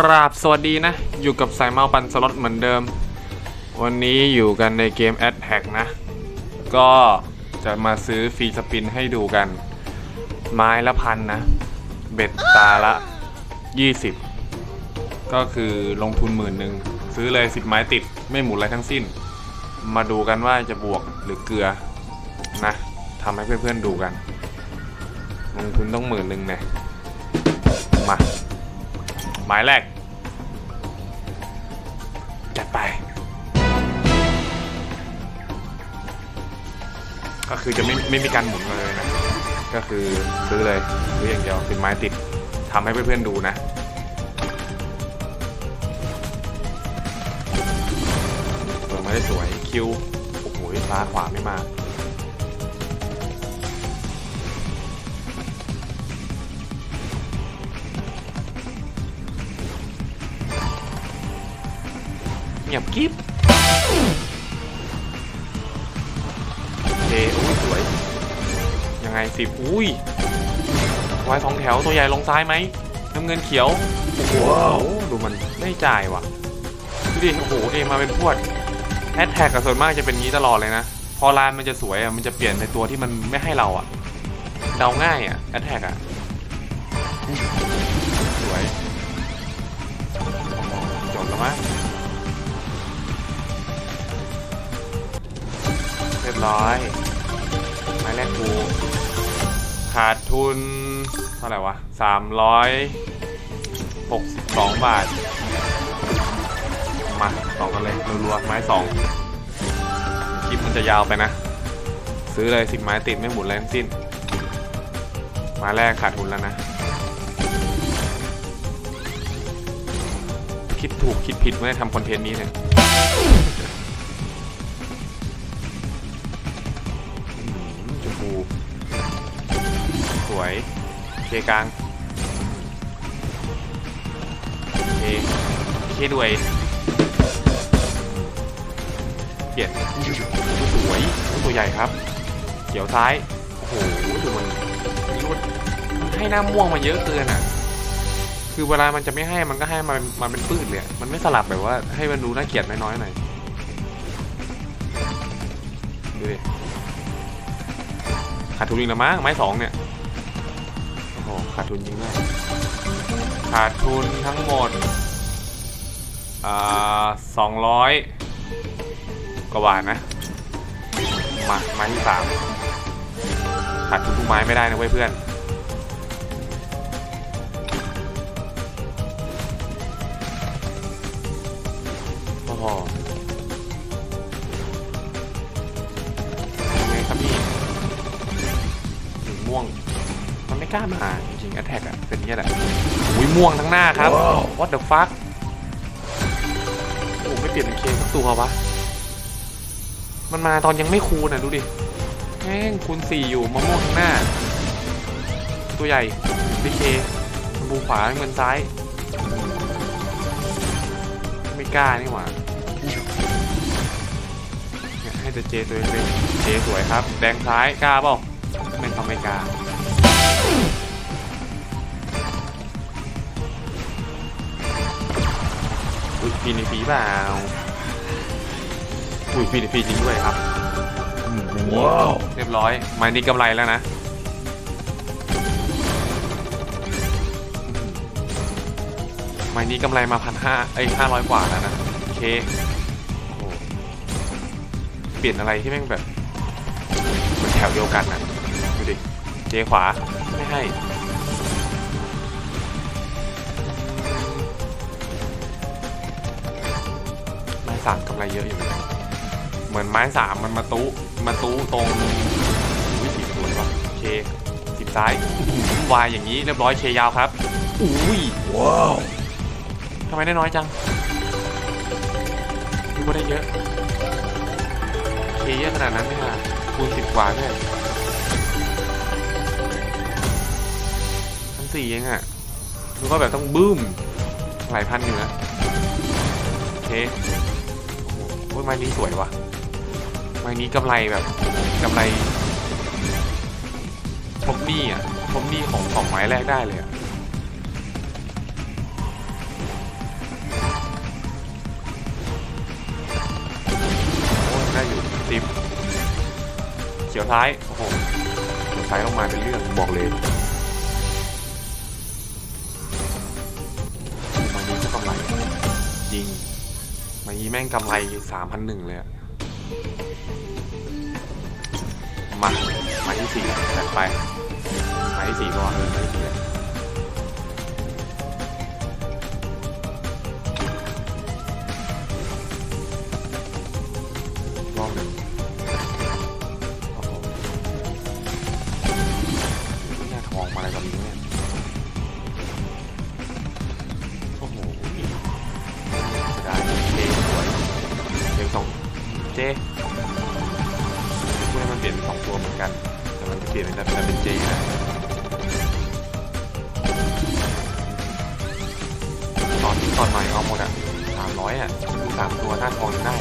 ราบสวัสดีนะ อยู่กับสายเมาปันสล็อตเหมือนเดิม วันนี้อยู่กันในเกม a d h a c นะ ก็จะมาซื้อฟรีสปินให้ดูกัน ไม้ละพันนะ เบ็ดตาละ 20 ก็คือลงทุนหมื่นหนึ่งซื้อเลย 10 ไม้ติดไม่หมุนอะไรทั้งสิ้น มาดูกันว่าจะบวกหรือเกลือนะทำให้เพื่อนๆดูกัน ลงทุนต้องหมื่นหนึ่งเนี่ยมา มายแรก จัดไป ก็คือจะไม่ไม่มีการหมุนเลยนะ ก็คือซื้อเลยซื้ออย่างเดียวเป็นไม้ติดทำให้เพื่อนๆดูนะเปิดมาได้สวยคิวโอ้โหซ้ายขวาไม่มา งียบกิ๊บโอเคอุ้ยสวย ยังไงสิบอุ้ยไว้สองแถวตัวใหญ่ลงซ้ายไหมน้ำเงินเขียวโอ้โหดูมันไม่จ่ายว่ะดูดิโอ้โหเอมาเป็นพวดแฮชแท็กกับส่วนมากจะเป็นงี้ตลอดเลยนะพอลานมันจะสวยอะมันจะเปลี่ยนในตัวที่มันไม่ให้เราอะเดาง่ายอะแฮชแท็กอะสวยจบแล้วมั้ย ร้อยไม้แรกกูขาดทุน เท่าไหร่วะสามร้อยหกสิบสองบาท มาสองกันเลยรัวๆไม้สองคลิปมันจะยาวไปนะ ซื้อเลยสิบไม้ติดไม่หมุนอะไรทั้งสิ้นไมาแรกขาดทุนแล้วนะ คิดถูกคิดผิดเมื่อทำคอนเทนต์นี้เนี่ย วยเคกลางเคเคด้วยเปลี่ยนสวยตัวใหญ่ครับเขียวซ้ายโอ้โหดูมันรวดมันให้หน้าม่วงมาเยอะเกินอะ คือเวลามันจะไม่ให้มันก็ให้มันมันเป็นปื้ดเลยมันไม่สลับแบบว่าให้มันดูน่าเกลียดน้อยๆหน่อยดูดิขาดทุนอีกแล้วมั้งไม้สองเนี่ย ขาดทุนจริงด้วยขาดทุนทั้งหมดอ่าสองร้อยกว่าบาทนะ มาไม้ที่สามขาดทุนทุกไม้ไม่ได้นะเว้ยเพื่อนโอ้โหยังไงครับพี่สีม่วง มันไม่กล้ามา จริงๆ a t แทกอะเป็นอย่างนี้ยแหละอุ้ยม่วงทั้งหน้าครับ what the fuck โอ้ไม่เปลี่ยนเป็นเคสักตัววะ มันมาตอนยังไม่คูณอะ ดูดิแม่งคูณสี่อยู่มะม่วงทั้งหน้า ตัวใหญ่ดีเคบูขวาเงินซ้าย ไม่กล้านี่หว่าเนี่ยให้แต่เจตัวเล็กๆเจสวยครับ แดงซ้ายกล้าเปล่าไม่ทำไม่กล้า อุ้ยฟีนิฟีเปล่าอุ้ยฟีนิฟีจริงด้วยครับว้าวเรียบร้อยไม้นี้กำไรแล้วนะไม้นี้กำไรมาพันห้าไอ้ห้าร้อยกว่าแล้วนะโอเคโอ้โหเปลี่ยนอะไรที่แม่งแบบเหมือนแถวเดียวกันนะดูดิเจขวาไม่ให้ สามกำไรเยอะอยู่เหมือนกันเหมือนไม้สามมันมาตู้มาตู้ตรงวิสีสวยป่ะเคสิบซ้ายวายอย่างนี้เรียบร้อยเคยาวครับอุ้ยว้าวทำไมได้น้อยจังดูว่าได้เยอะเคเยอะขนาดนั้นไม่มาคูณสิบกว่าด้วยทั้งสี่เองอะดูว่าแบบต้องบึ้มหลายพันอยู่นะโอเค โอ้ยไม้นี้สวยว่ะไม้นี้กำไรแบบกำไรทบหนี้อะทบหนี้ของของไม้แรกได้เลยอะโอ้ยได้อยู่ติมเขียวท้าย โอ้โหเขียวท้ายลงมาเป็นเรื่องบอกเลย นี้แม่งกำไรสามพันหนึ่งเลยอะมา มาที่สี่จัดไป มาที่สี่ก่อนเออมาที่สี่ ตอนตอนใหม่เอาหมดอะสามร้อยอะสามตัวหน้าทองยังได้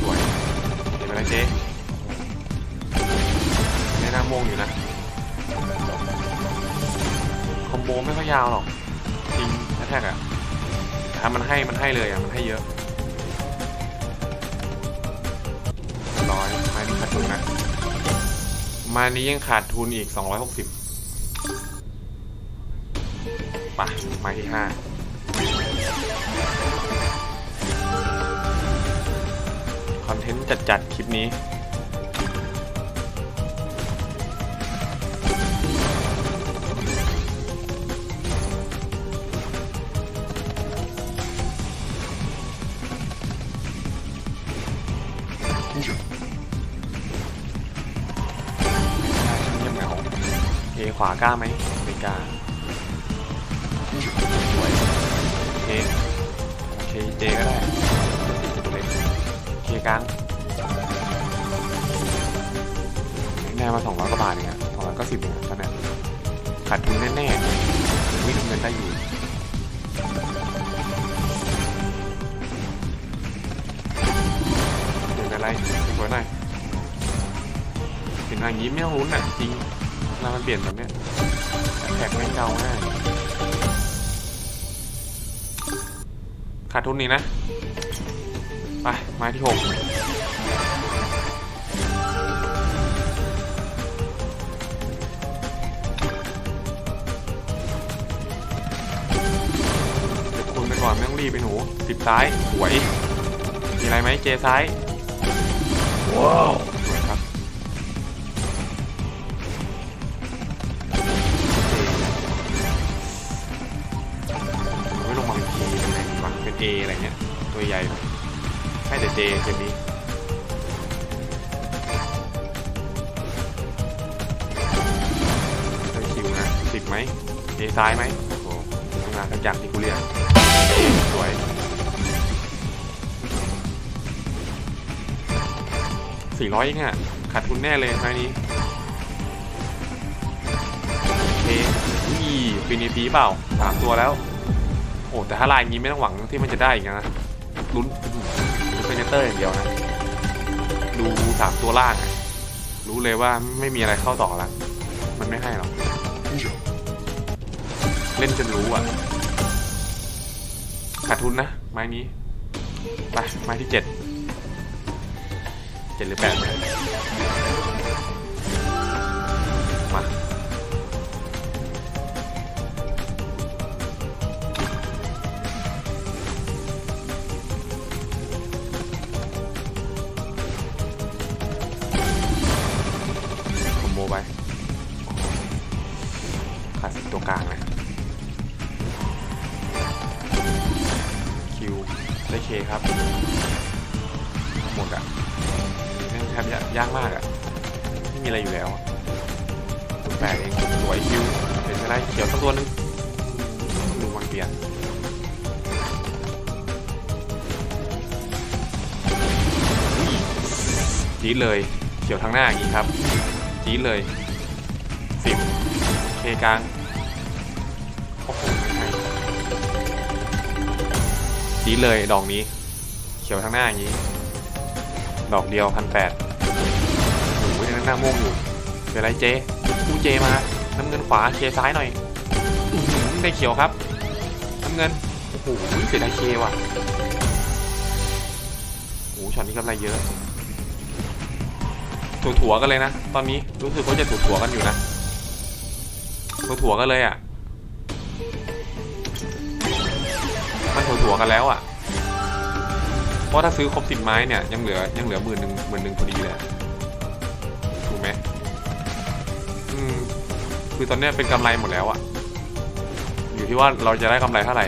สวยเห็นไหมล่ะเจในหน้าโมงอยู่นะ คอมโบไม่ค่อยยาวหรอกจริงแท็กอะแถ้ามันให้มันให้เลยอะ มันให้เยอะร้อยไม้นี้ขาดทุนนะ มานี้ยังขาดทุนอีก 260ไปะไม้ที่5คอนเทนต์จัดๆคลิปนี้เงียบเหงาเอขวากล้าไหมไม่กล้า เคโอเคเจก็ได้ตัวเล็กเคกลางได้มาสองร้อยกว่าบาทเนี่ยสองร้อยก็สิบเนี่ยตอนนี้ขาดทุนแน่ๆวิ่งเงินได้อยู่เดี๋ยวอะไรสวยหน่อยเห็นอย่างนี้ไม่ต้องลุ้นอะจริงเวลามันเปลี่ยนแบบเนี้ยแท็กไม่เก่าง่าย ขาดทุนนี้นะ ไป ไม้ที่หกเก็บคุณไปก่อนไม่ต้องรีบไปหนูติดซ้าย สวย มีอะไรไหมเจซ้าย ว้าว ใหญ่ให้แต่ J เกมนี้ได้คิวนะสิบไหม J ซ้ายไหมโอ้โหทำงานกันจังที่กูเรียกสวยสี่ร้อยเองอะขาดทุนแน่เลยไม้นี้เคอุ้ยฟินิตีเปล่าสามตัวแล้ว โอ้แต่ถ้าลายงนี้ไม่ต้องหวังที่มันจะได้อีกนะ ลุ้นเฟเนเตอร์อย่างเดียวนะ ดูสามตัวล่างรู้เลยว่าไม่มีอะไรเข้าต่อละมันไม่ให้หรอก เล่นจนรู้อะ ขาดทุนนะ ไม้นี้ ไป ไม้ที่เจ็ดเจ็ดหรือแปด เปลี่ยนจี๊ดเลย เขียวทางหน้าอย่างนี้ครับ จี๊ดเลยสิบเคกลางโอ้โหจี๊ดเลยดอกนี้ เขียวทางหน้าอย่างนี้ ดอกเดียวพันแปดโอ้ยนั่งหน้าม่วงอยู่เป็นไรเจกูเจมา น้ำเงินขวาเคซ้ายหน่อยได้เขียวครับำเงิน โอ้โหเสียดายเคว่ะโอ้ช็อตนี้กำไรเยอะถั่วถั่วๆกันเลยนะ ตอนนี้รู้สึกว่าจะถั่วถั่วๆกันอยู่นะถั่วถั่วๆกันเลยอะ มันถั่วถั่วๆกันแล้วอะ เพราะถ้าซื้อครบสิบไม้เนี่ยยังเหลือยังเหลือหมื่นหนึ่งหมื่นหนึ่งพอดีเลยถูกไหมอืมคือตอนนี้เป็นกำไรหมดแล้วอะ อยู่ที่ว่าเราจะได้กำไรเท่าไหร่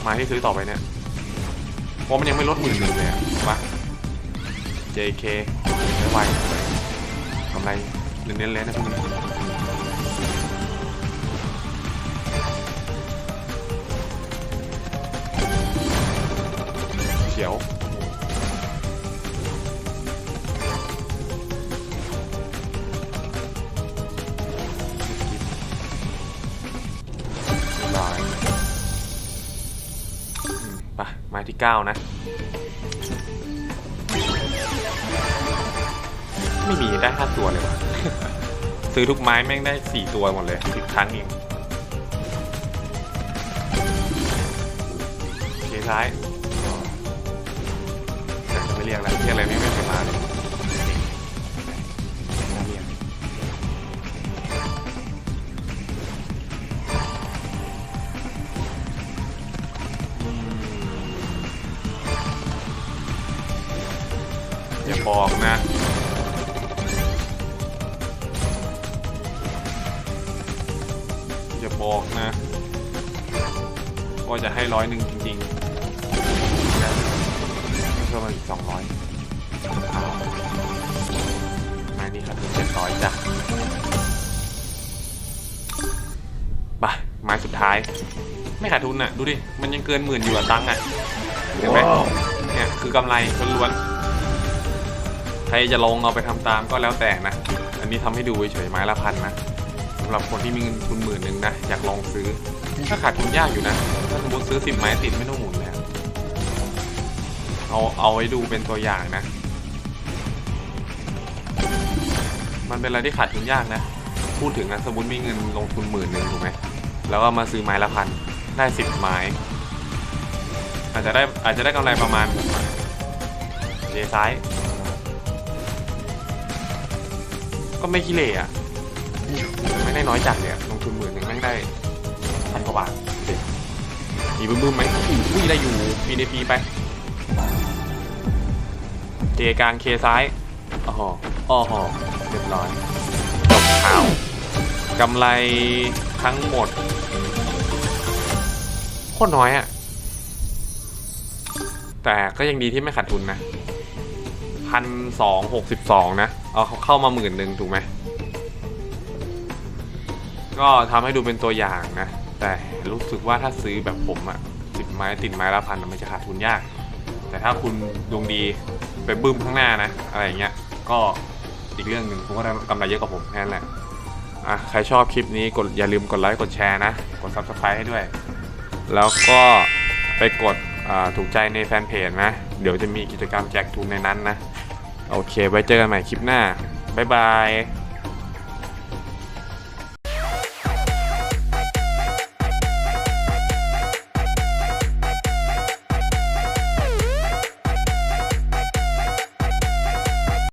ไม้ที่ซื้อต่อไปเนี่ยเพราะมันยังไม่ลดหมื่นหนึ่งเลยอะถูกปะ JK ไม่ไหวกำไรเน้นๆเลยนะพวกนี้เขียว 9 นะ ไม่มีได้5ตัวเลยวะซื้อทุกไม้แม่งได้ 4 ตัวหมดเลย10ครั้งเองเคท้ายไม่เรียกแล้วเรียกอะไรไม่ บอกนะว่าจะให้ร้อยหนึ่งจริงๆนะเพิ่มมาอีกสองร้อยเอาไม้นี้ครับเจ็ดร้อยจ้ะไปไม้สุดท้าย ไม่ขาดทุนอะ ดูดิ มันยังเกินหมื่นอยู่อะตังค์อะ เห็นไหมเนี่ยคือกำไรล้วนๆใครจะลงเอาไปทำตามก็แล้วแต่นะ อันนี้ทำให้ดูเฉยๆไม้ละพันนะสำหรับคนที่มีเงินทุนหมื่นหนึ่งนะ อยากลองซื้อ ถ้าขาดทุนยากอยู่นะ ถ้าสมมติซื้อสิบไม้ติดไม่ต้องหมุนเลยอะเอาเอาไว้ดูเป็นตัวอย่างนะ มันเป็นอะไรที่ขาดทุนยากนะ พูดถึงนะสมมติมีเงินลงทุนหมื่นหนึ่งถูกไหมแล้วก็มาซื้อไม้ละพันได้สิบไม้อาจจะได้อาจจะได้กำไรประมาณเดซ้าย ก็ไม่ขี้เหร่อะ ไม่ได้น้อยจัดเลยอะลงทุนหมื่นหนึ่งแม่งได้พันกว่าบาทมีบึ้มบึ้มไหมอุ้ยได้อยู่มีในปีไปเจกลางเคซ้ายอ๋อหออ๋อหอเรียบร้อยจบข่าวกำไรทั้งหมดโคตรน้อยอะแต่ก็ยังดีที่ไม่ขาดทุนนะพันสองหกสิบสองนะ เอาเขาเข้ามาหมื่นหนึ่งถูกไหม ก็ทำให้ดูเป็นตัวอย่างนะ แต่รู้สึกว่าถ้าซื้อแบบผมอะสิบไม้ติดไม้ละพันมันจะขาดทุนยาก แต่ถ้าคุณดวงดีไปบึ้มข้างหน้านะ อะไรอย่างเงี้ยก็อีกเรื่องหนึ่งคุณก็ได้กำไรเยอะกว่าผมแค่นั้นแหละอะใครชอบคลิปนี้กดอย่าลืมกดไลค์กดแชร์นะ กด subscribe ให้ด้วย แล้วก็ไปกดอ่าถูกใจในแฟนเพจนะ เดี๋ยวจะมีกิจกรรมแจกทุนในนั้นนะ โอเค ไว้เจอกันใหม่คลิปหน้า บ๊ายบาย